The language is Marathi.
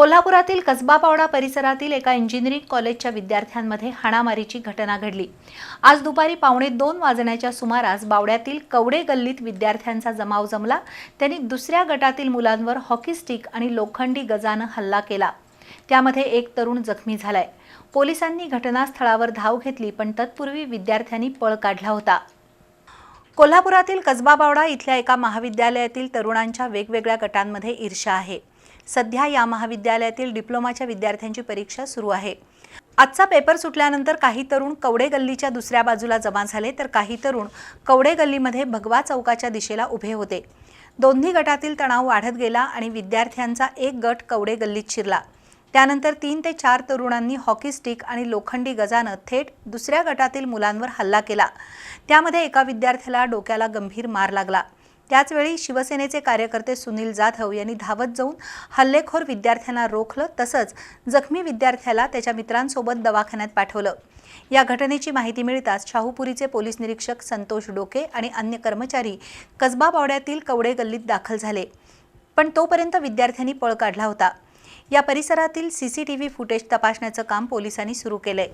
कोल्हापुरातील कसबा पावडा परिसरातील एका इंजिनिअरिंग कॉलेजच्या विद्यार्थ्यांमध्ये हाणामारीची घटना घडली. आज दुपारी पावणे दोन वाजण्याच्या सुमारास बावड्यातील कवडे गल्लीत विद्यार्थ्यांचा जमाव जमला. त्यांनी दुसऱ्या गटातील मुलांवर हॉकी स्टिक आणि लोखंडी गजानं हल्ला केला. त्यामध्ये एक तरुण जखमी झालाय. पोलिसांनी घटनास्थळावर धाव घेतली पण तत्पूर्वी विद्यार्थ्यांनी पळ काढला होता. कोल्हापुरातील कसबा बावडा इथल्या एका महाविद्यालयातील तरुणांच्या वेगवेगळ्या गटांमध्ये ईर्षा आहे. सध्या या महाविद्यालयातील डिप्लोमाच्या विद्यार्थ्यांची परीक्षा सुरू आहे. आजचा पेपर सुटल्यानंतर काही तरुण कवडे गल्लीच्या दुसऱ्या बाजूला जमा झाले तर काही तरुण कवडे गल्लीमध्ये भगवा चौकाच्या दिशेला उभे होते. दोन्ही गटातील तणाव वाढत गेला आणि विद्यार्थ्यांचा एक गट कवडे गल्लीत शिरला. त्यानंतर तीन ते चार तरुणांनी हॉकी स्टिक आणि लोखंडी गजानं थेट दुसऱ्या गटातील मुलांवर हल्ला केला. त्यामध्ये एका विद्यार्थ्याला डोक्याला गंभीर मार लागला. त्याचवेळी शिवसेनेचे कार्यकर्ते सुनील जाधव यांनी धावत जाऊन हल्लेखोर विद्यार्थ्यांना रोखलं तसंच जखमी विद्यार्थ्याला त्याच्या मित्रांसोबत दवाखान्यात पाठवलं. या घटनेची माहिती मिळताच शाहूपुरीचे पोलीस निरीक्षक संतोष डोके आणि अन्य कर्मचारी कसबा बावड्यातील कवडे गल्लीत दाखल झाले. पण तोपर्यंत विद्यार्थ्यांनी पळ काढला होता. या परिसरातील सीसीटीव्ही फुटेज तपासण्याचं काम पोलिसांनी सुरू केलंय.